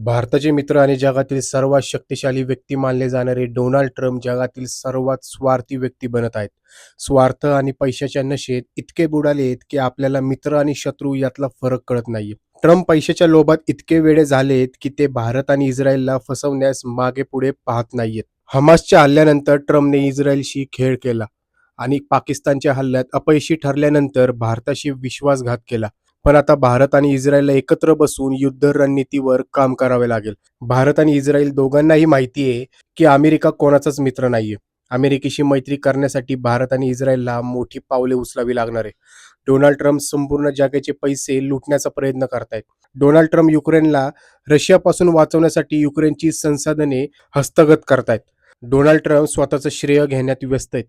भारताचे मित्र आणि जगातील सर्वात शक्तिशाली व्यक्ती मानले जाणारे डोनाल्ड ट्रम्प जगातील सर्वात स्वार्थी व्यक्ती बनत आहेत. स्वार्थ आणि पैशाच्या नशेत इतके बुडाले आहेत की आपल्याला मित्र आणि शत्रू यातला फरक कळत नाहीये. ट्रम्प पैशाच्या लोभात इतके वेळे झालेत की ते भारत आणि इस्रायलला फसवण्यास मागे पुढे पाहत नाहीयेत. हमासच्या हल्ल्यानंतर ट्रम्पने इस्रायलशी खेळ केला आणि पाकिस्तानच्या हल्ल्यात अपयशी ठरल्यानंतर भारताशी विश्वासघात केला. पण आता भारत आणि इस्रायलला एकत्र बसून युद्ध रणनीतीवर काम करावे लागेल. भारत आणि इस्रायल दोघांनाही माहिती आहे की अमेरिका कोणाचाच मित्र नाहीये. अमेरिकेशी मैत्री करण्यासाठी भारत आणि इस्रायलला मोठी पावले उचलावी लागणार आहे. डोनाल्ड ट्रम्प संपूर्ण जगाचे पैसे लुटण्याचा प्रयत्न करतायत. डोनाल्ड ट्रम्प युक्रेनला रशियापासून वाचवण्यासाठी युक्रेनची संसाधने हस्तगत करतायत. डोनाल्ड ट्रम्प स्वतःचं श्रेय घेण्यात व्यस्त आहेत.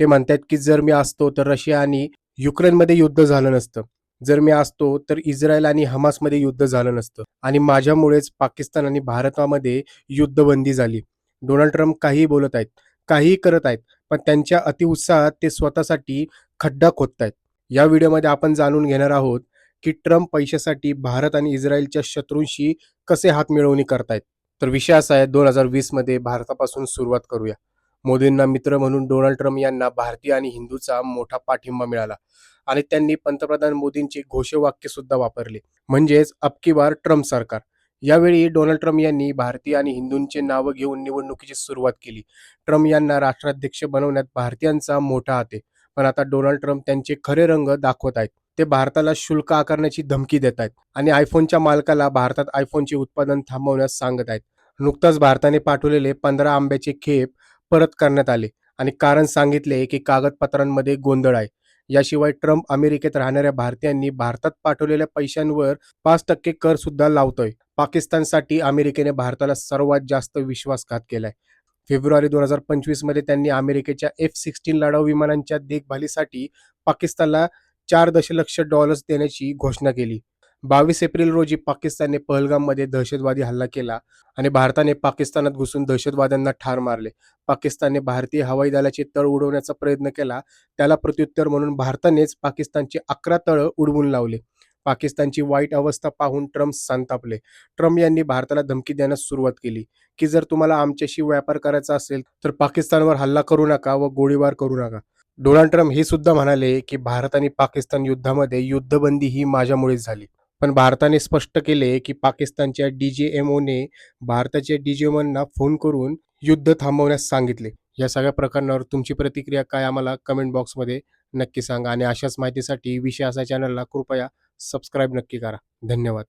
ते म्हणतात की जर मी असतो तर रशिया आणि युक्रेनमध्ये युद्ध झालं नसतं. जर मी असतो तर इस्रायल आणि हमासमध्ये युद्ध झालं नसतं. आणि माझ्यामुळेच पाकिस्तान आणि भारतामध्ये युद्धबंदी झाली. डोनाल्ड ट्रम्प काहीही बोलत आहेत काहीही करत आहेत पण त्यांच्या अतिउत्साहात ते स्वतःसाठी खड्डा खोदत आहेत या व्हिडिओमध्ये आपण जाणून घेणार आहोत की ट्रम्प पैशासाठी भारत आणि इस्रायलच्या शत्रूंशी कसे हात मिळवणी करतायत. तर विषय असा आहे दोन हजार वीसमध्ये भारतापासून सुरुवात करूया. मोदींना मित्र म्हणून डोनाल्ड ट्रम्प यांना भारतीय आणि हिंदूचा मोठा पाठिंबा मिळाला. आणि त्यांनी पंतप्रधान मोदींचे घोषवाक्य सुद्धा वापरले. म्हणजेच अबकी बार ट्रम्प सरकार. यावेळी डोनाल्ड ट्रम्प यांनी भारतीय आणि हिंदूंचे नावं घेऊन निवडणुकीची सुरुवात केली. ट्रम्प यांना राष्ट्राध्यक्ष बनवण्यात भारतीयांचा मोठा हात आहे. पण आता डोनाल्ड ट्रम्प त्यांचे खरे रंग दाखवत आहेत. ते भारताला शुल्क आकारण्याची धमकी देत आहेत आणि आयफोनच्या मालकाला भारतात आयफोनचे उत्पादन थांबवण्यास सांगत आहेत. नुकताच भारताने पाठवलेले पंधरा आंब्याचे खेप परत करण्यात आले आणि कारण सांगितले की कागदपत्रांमध्ये गोंधळ आहे. याशिवाय ट्रम्प अमेरिकेत राहणाऱ्या भारतीयांनी भारतात पाठवलेल्या पैशांवर पाच टक्के कर सुद्धा लावतोय. पाकिस्तानसाठी अमेरिकेने भारताला सर्वात जास्त विश्वासघात केलाय. फेब्रुवारी दोन हजार पंचवीसमध्ये त्यांनी अमेरिकेच्या एफ सिक्स्टीन लढाऊ विमानांच्या देखभालीसाठी पाकिस्तानला चार दशलक्ष डॉलर्स देण्याची घोषणा केली. बावीस एप्रिल रोजी पाकिस्तानने पहलगाममध्ये दहशतवादी हल्ला केला आणि भारताने पाकिस्तानात घुसून दहशतवाद्यांना ठार मारले. पाकिस्तानने भारतीय हवाई दलाचे तळ उडवण्याचा प्रयत्न केला. त्याला प्रत्युत्तर म्हणून भारतानेच पाकिस्तानचे अकरा तळं उडवून लावले. पाकिस्तानची वाईट अवस्था पाहून ट्रम्प संतापले. ट्रम्प यांनी भारताला धमकी देण्यास सुरुवात केली. की जर तुम्हाला आमच्याशी व्यापार करायचा असेल तर पाकिस्तानवर हल्ला करू नका व गोळीबार करू नका. डोनाल्ड ट्रम्प हे सुद्धा म्हणाले की भारत आणि पाकिस्तान युद्धामध्ये युद्धबंदी ही माझ्यामुळेच झाली. पण भारताने स्पष्ट केले की पाकिस्तानच्या डीजीएमओने भारताच्या डीजीएमओंना फोन करून युद्ध थांबवण्यास सांगितले. या सगळ्या प्रकरणावर तुमची प्रतिक्रिया काय आम्हाला कमेंट बॉक्समध्ये नक्की सांगा आणि अशाच माहितीसाठी विषय असा चॅनलला कृपया सबस्क्राईब नक्की करा. धन्यवाद.